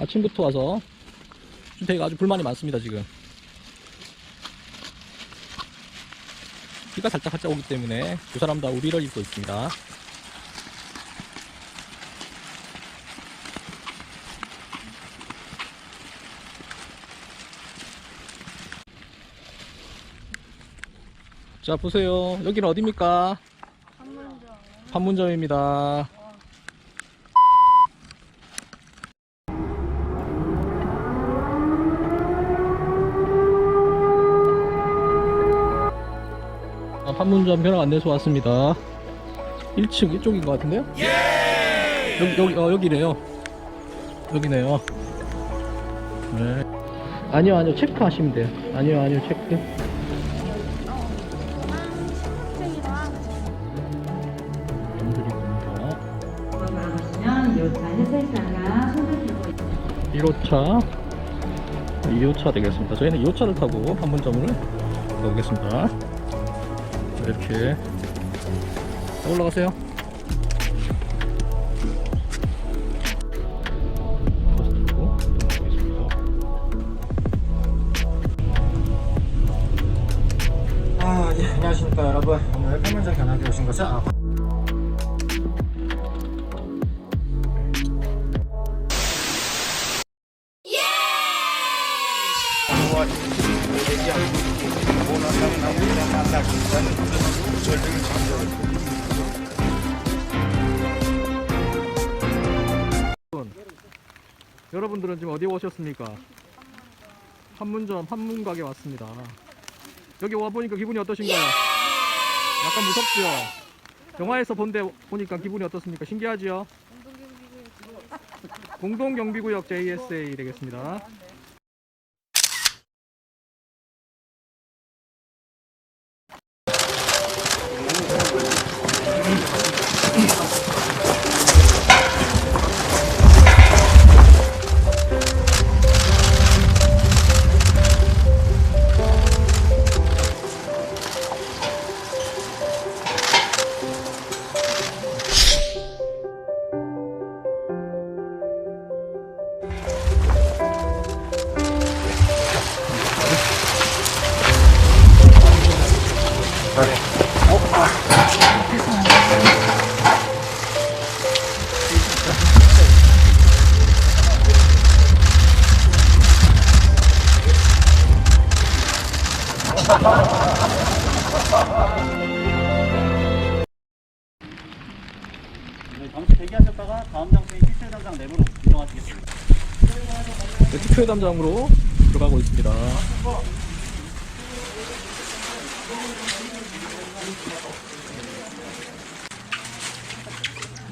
아침부터 와서 준태이가 아주 불만이 많습니다, 지금. 비가 살짝 살짝 오기 때문에 두 사람 다 우리를 입고 있습니다. 자, 보세요. 여기는 어디입니까? 판문점입니다. 판문점 변화 안내소 왔습니다. 1층 이쪽인 것 같은데요? 여기 여기 어 여기래요. 여기네요. 네. 아니요 아니요 체크하시면 돼요. 아니요 아니요 체크. 감사드립니다. 그러면 요차 햇살사가 손을 들고 1호차 2호차 되겠습니다 저희는 2호차를 타고 판문점을 가보겠습니다 이렇게 자, 올라가세요 아, 예, 안녕하십니까 여러분. 오늘 판문점 견학에 오신 거죠? 아, 여러분들은 지금 어디 오셨습니까? 판문점 판문각에 왔습니다 여기 와 보니까 기분이 어떠신가요? 약간 무섭죠? 영화에서 본데 보니까 기분이 어떻습니까? 신기하지요? 공동경비구역 JSA 되겠습니다. 네, 잠시 대기하셨다가 다음 장소인 시설 담당 내부로 이동하시겠습니다. 네, 투표 담장으로 들어가고 있습니다.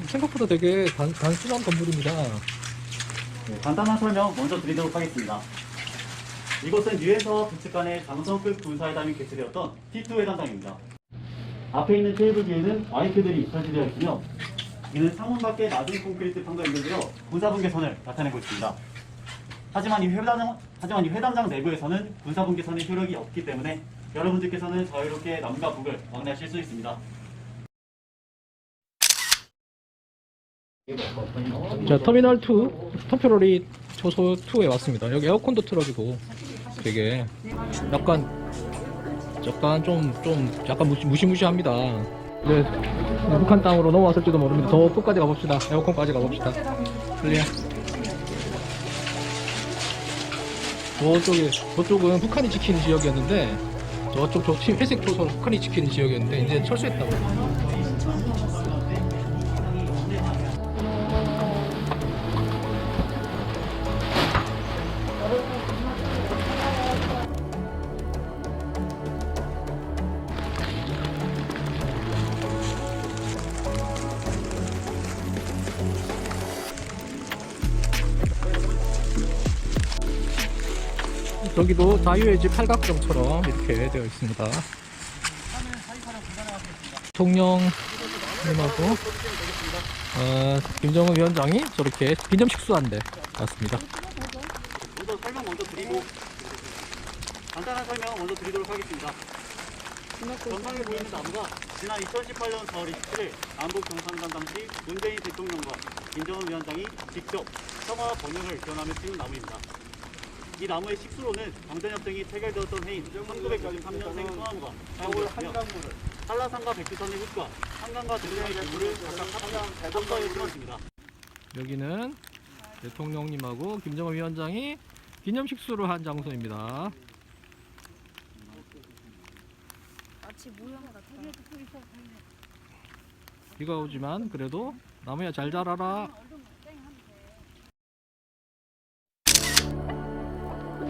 생각보다 되게 단, 단순한 건물입니다. 네, 간단한 설명 먼저 드리도록 하겠습니다. 이곳은 유엔서 북측 간의 장성급 군사회담이 개최되었던 T2 회담장입니다. 앞에 있는 테이블 뒤에는 마이크들이 설치되어 있으며 이는 창문 밖에 낮은 콘크리트 판과 연결되어 군사분계선을 나타내고 있습니다. 하지만 이 회담장, 하지만 이 회담장 내부에서는 군사분계선의 효력이 없기 때문에 여러분들께서는 자유롭게 남과 북을 왕래하실 수 있습니다. 자, 터미널 2, 터페러리 초소 2에 왔습니다. 여기 에어컨도 틀어주고 되게 약간 약간 좀, 좀 약간 무시, 무시무시합니다. 네, 북한 땅으로 넘어왔을지도 모릅니다. 저 끝까지 가봅시다. 에어컨까지 가봅시다. 클리어. 저쪽에, 저쪽은 북한이 지키는 지역이었는데 저쪽 저 티- 회색 초소는 북한이 지키는 지역이었는데 이제 철수했다고. 여기도 자유의 집 팔각정처럼 이렇게 되어 있습니다. 대통령님하고 어, 김정은 위원장이 저렇게 기념 식수한데 왔습니다. 먼저 설명 먼저 드리고 간단한 설명 먼저 드리도록 하겠습니다. 전방에 보이는 나무가 지난 2018년 4월 27일 남북 정상회담 당시 문재인 대통령과 김정은 위원장이 직접 평화 번영을 기원하며 피운 나무입니다. 이 나무의 식수로는 방전협정이 체결되었던 해인 1993년생 소나무가 사용되었으며 한라산과 백두산의 흙과 한강과 대서양의 기물을 각각 한가에 심었습니다. 여기는 대통령님하고 김정은 위원장이 기념식수를 한 장소입니다. 마치 모형 같아. 비가 오지만 그래도 나무야 잘 자라라.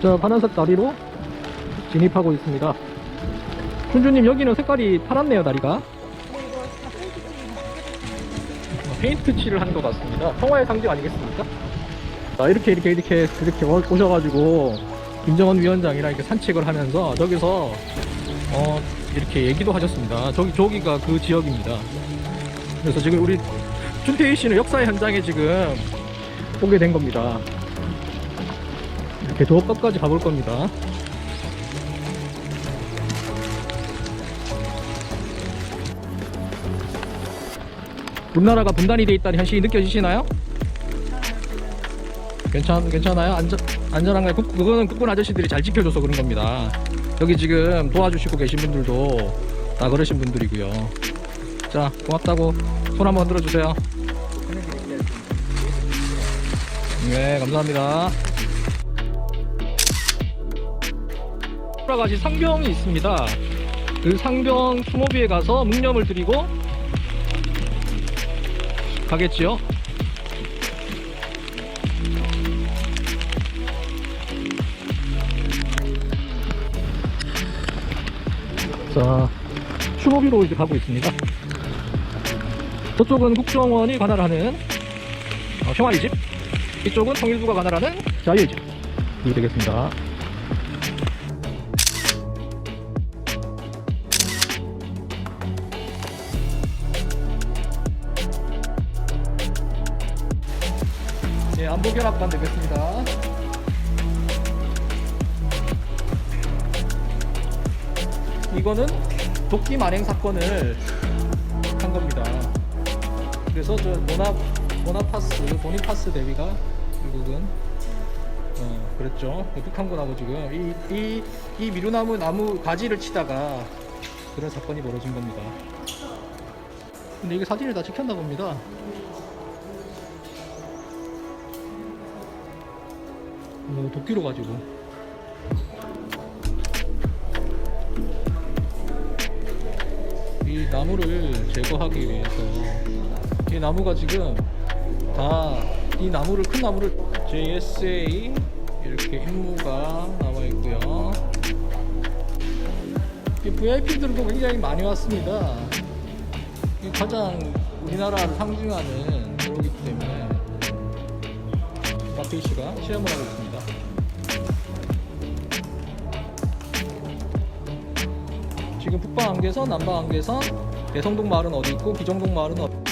자 파란색 다리로 진입하고 있습니다. 춘주님 여기는 색깔이 파랗네요 다리가. 어, 페인트 칠을 한 것 같습니다. 평화의 상징 아니겠습니까? 자 이렇게 이렇게 이렇게 이렇게 오- 오셔가지고 김정은 위원장이랑 이렇게 산책을 하면서 저기서 어 이렇게 얘기도 하셨습니다. 저기 저기가 그 지역입니다. 그래서 지금 우리 준태희 씨는 역사의 현장에 지금 오게 된 겁니다. 이렇게 저 끝까지 가볼 겁니다. 우리나라가 분단이 돼 있다는 현실이 느껴지시나요? 괜찮, 괜찮아요? 안전, 안전한가요? 국- 그거는 국군 아저씨들이 잘 지켜줘서 그런 겁니다. 여기 지금 도와주시고 계신 분들도 다 그러신 분들이고요. 자, 고맙다고 손 한번 흔들어 주세요. 네, 감사합니다. 여러 가지 상병이 있습니다. 그 상병 추모비에 가서 묵념을 드리고 가겠지요. 자, 추모비로 이제 가고 있습니다. 저쪽은 국정원이 관할하는 어, 평화의 집, 이쪽은 통일부가 관할하는 자유의 집. 이 되겠습니다. 네, 안보결합관 되겠습니다. 이거는 도끼 만행 사건을 한 겁니다. 그래서 저 모나 모나파스 보니파스 대위가 결국은 어 그랬죠. 북한군하고 지금 이 이 이 미루나무 나무 가지를 치다가 그런 사건이 벌어진 겁니다. 근데 이게 사진을 다 찍혔나 봅니다. 뭐 도끼로 가지고 이 나무를 제거하기 위해서 이 나무가 지금 다 이 나무를 큰 나무를 JSA 이렇게 임무가 나와 있고요. 이 VIP들도 굉장히 많이 왔습니다. 이 가장 우리나라를 상징하는 그러기 때문에 마페이 씨가 시험을 하고 있습니다. 지금 북방 안개선, 남방 안개선, 대성동 마을은 어디 있고 기정동 마을은 어디